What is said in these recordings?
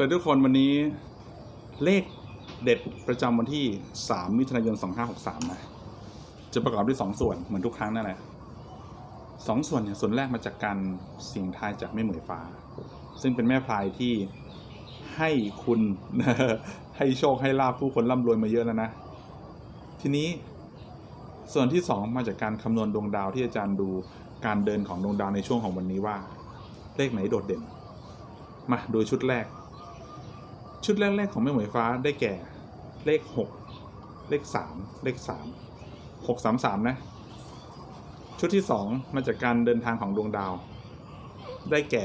สวัสดีทุกคนวันนี้เลขเด็ดประจำวันที่ 3 มิถุนายน 2563 นะ จะประกอบด้วย 2 ส่วนเหมือนทุกครั้งนั่นแหละสองส่วนเนี่ยส่วนแรกมาจากการเสียงทายจากแม่เหมยฟ้า ซึ่งเป็นแม่พลายที่ให้คุณให้โชคให้ลาบผู้คนร่ำรวยมาเยอะแล้วนะ ทีนี้ส่วนที่ 2 มาจากการคำนวณดวงดาวที่อาจารย์ดูการเดินของดวงดาวในช่วงของวันนี้ว่า เลขไหนโดดเด่น มาดูชุดแรก ชุดแรกๆของแม่หมวยฟ้าได้แก่ เลขหกเลขสามเลขสามหกสามสามนะ ชุดที่สองมาจากการเดินทางของดวงดาว ได้แก่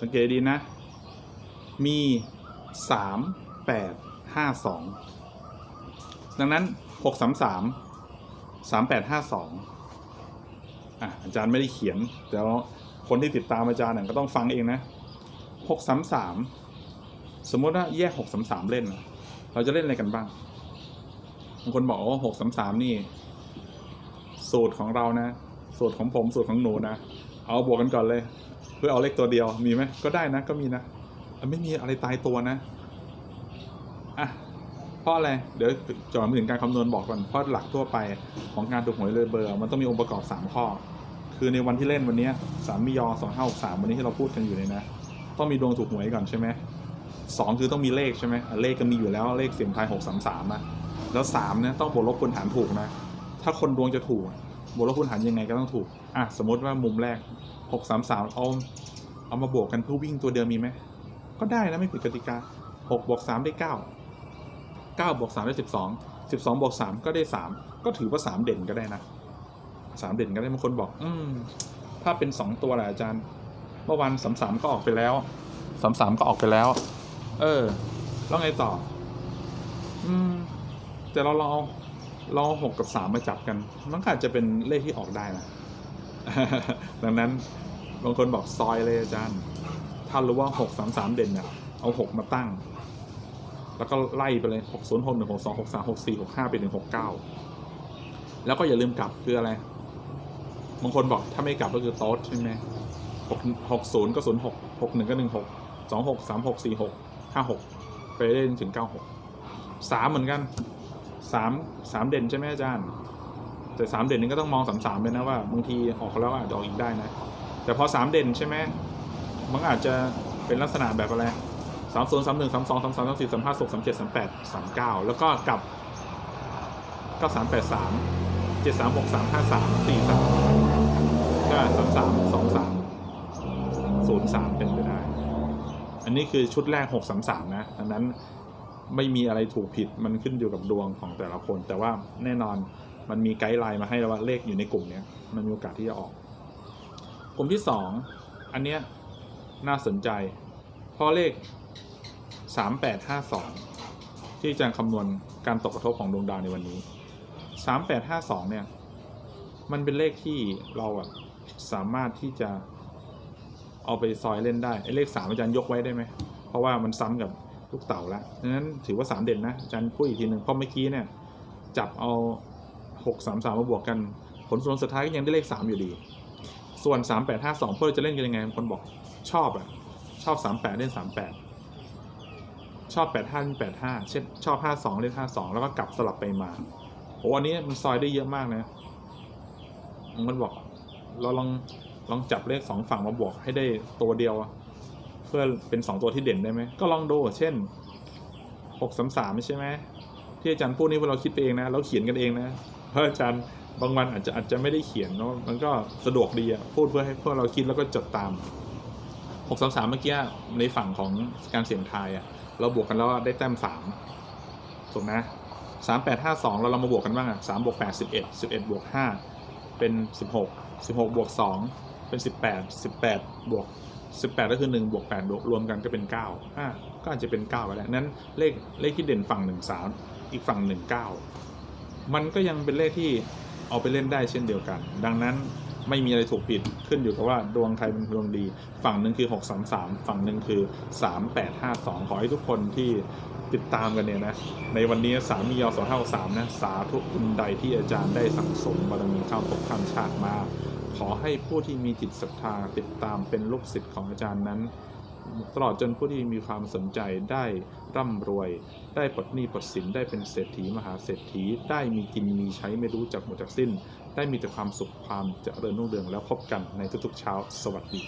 สังเกตดีนะ มีสามแปดห้าสองดังนั้นหกสามสามสามแปดห้าสองอะอาจารย์ไม่ได้เขียนแต่คนที่ติดตามอาจารย์เนี่ยก็ต้องฟังเองนะหกสาม สมมติว่าแยกหกสามสามเล่น เราจะเล่นอะไรกันบ้างบางคนบอกว่าหกสามสามนี่ สูตรของเรานะ สูตรของผมสูตรของหนูนะเอาบวกกันก่อนเลย เพื่อเอาเลขตัวเดียวมีไหมก็ได้นะก็มีนะไม่มีอะไรตายตัวนะอะเพราะอะไร เดี๋ยวจอดมาถึงการคำนวณบอกก่อนเพราะหลักทั่วไปของการถูกหวยเลยเบอร์ มันต้องมีองค์ประกอบ 3 ข้อ คือในวันที่เล่นวันนี้สามมิยอสองห้าหกสามวันนี้ที่เราพูดกันอยู่เลยนะ ต้องมีดวงถูกหวยก่อนใช่ไหม สองคือต้องมีเลขใช่ไหมเลขก็มีอยู่แล้วเลขเสียงไทายหกสามสามอะแล้วสามเนี่ยต้องบวกลบคูณหารถูกนะ ถ้าคนดวงจะถูกบวกลบคูณหารยังไงก็ต้องถูกอะสมมติว่ามุมแรกหกสามสามเอาเอามาบวกกันเพื่อวิ่งตัวเดิมมีไหมก็ได้นะไม่ผิดกติกาหกบวกสามได้เก้าเก้าบวกสามได้สิบสองสิบสองบวกสามก็ได้สามก็ถือว่าสามเด่นก็ได้นะสามเด่นก็ได้บางคนบอก อืมถ้าเป็นสองตัวแหละอาจารย์ เมื่อวันสามสามก็ออกไปแล้วสามสามก็ออกไปแล้ว เออ แล้วไงต่อ อืม แต่เราลองลองหกกับสามมาจับกัน มันอาจจะเป็นเลขที่ออกได้นะ ดังนั้นบางคนบอกซอยเลยอาจารย์ ถ้ารู้ว่าหกสามสามเด่นเนี่ยเอาหกมาตั้ง แล้วก็ไล่ไปเลยหกศูนย์หกหนึ่งหกสองหกสามหกสี่หกห้าไปถึงหกเก้าแล้วก็อย่าลืมกลับคืออะไร บางคนบอกถ้าไม่กลับก็คือโต๊ดใช่ไหมหกหกศูนย์ก็ศูนย์หกหกหนึ่งก็หนึ่งหกสองหกสามหกสี่หก ห้าหกไปได้จนถึงเก้าหกสามเหมือนกันสามสามเด่นใช่ไหมอาจารย์ แต่สามเด่นนี่ก็ต้องมองสามสามเลยนะว่าบางทีออกแล้วอาจจะออกอีกได้นะ แต่พอสามเด่นใช่ไหมมันอาจจะเป็นลักษณะแบบอะไรสามศูนย์สามหนึ่งสามสองสามสามสามสี่สามห้าสามเจ็ดสามแปดสามเก้าแล้วก็กลับเก้าสามแปดสามเจ็ดสามหกสามห้าสามสี่สามใช่สามสามสองสามศูนย์สามเป็นไปได้ อันนี้คือชุดแรกหกสามสามนะดังนั้นไม่มีอะไรถูกผิดมันขึ้นอยู่กับดวงของแต่ละคน แต่ว่าแน่นอนมันมีไกด์ไลน์มาให้แล้วว่าเลขอยู่ในกลุ่มเนี้ยมันมีโอกาสที่จะออก กลุ่มที่สองอันเนี้ยน่าสนใจ เพราะเลขสามแปดห้าสองที่จารย์คำนวณการตกกระทบของดวงดาวในวันนี้สามแปดห้าสองเนี่ย มันเป็นเลขที่เราอะสามารถที่จะ เอาไปซอยเล่นได้ไอ้เลขสามอาจารย์ยกไว้ได้ไหม เพราะว่ามันซ้ำกับลูกเต่าละดังนั้นถือว่าสามเด่นนะอาจารย์พูดอีกทีหนึ่งเพราะเมื่อกี้เนี่ยจับเอาหกสามสามมาบวกกัน ผลส่วนสุดท้ายก็ยังได้เลขสามอยู่ดี ส่วน3 8 5 2เพื่อจะเล่นกันยังไงคนบอกชอบอะชอบ3 8เล่น3 8ชอบ8 5เล่น8 5เช่นชอบ5 2เล่น5 2แล้วก็กลับสลับไปมาโอ้อันนี้มันซอยได้เยอะมากนะบางคนบอกเราลอง ลองจับเลข2ฝั่งมาบวกให้ได้ตัวเดียว เพื่อเป็น2ตัวที่เด่นได้ไหมก็ลองดูเช่น6 3 3ใช่ไหมที่อาจารย์พูดนี่พวกเราคิดไปเองนะเราเขียนกันเองนะเพราะอาจารย์บางวันอาจจะอาจจะไม่ได้เขียนเนาะมันก็สะดวกดีอะพูดเพื่อให้พวกเราคิดแล้วก็จดตาม6 3 3เมื่อกี้ในฝั่งของการเสี่ยงทายอะเราบวกกันแล้วได้แต้ม3ถูกไหมสามแปดห้าสองเราเรามาบวกกันบ้างอะสามบวกแปดสิบเอ็ดสิบเอ็ดบวกห้าเป็นสิบหกสิบหกบวกสอง เป็นสิบแปดสิบแปดบวกสิบแปดก็คือหนึ่งบวกแปดรวมกันก็เป็นเก้าอ่าก็อาจจะเป็นเก้าไปแล้วนั้นเลขเลขที่เด่นฝั่งหนึ่งสามอีกฝั่งหนึ่งเก้ามันก็ยังเป็นเลขที่เอาไปเล่นได้เช่นเดียวกัน ดังนั้นไม่มีอะไรถูกผิดขึ้นอยู่กับว่าดวงใครเป็นดวงดี ฝั่งหนึ่งคือ 633 ฝั่งหนึ่งคือ 3852 ขอให้ทุกคนที่ติดตามกันเนี่ยนะ ในวันนี้สามียอสองห้าสามนะ สาธุคุณใดที่อาจารย์ได้สั่งสมบารมีข้ามภพข้ามชาติมา ขอให้ผู้ที่มีจิตศรัทธาติดตามเป็นลูกศิษย์ของอาจารย์นั้น ตลอดจนผู้ที่มีความสนใจได้ร่ำรวย ได้ปลดหนี้ปลดสินได้เป็นเศรษฐีมหาเศรษฐี ได้มีกินมีใช้ไม่รู้จักหมดจากสิ้น ได้มีแต่ความสุขความเจริญรุ่งเรืองแล้วพบกันในทุกๆเช้า สวัสดี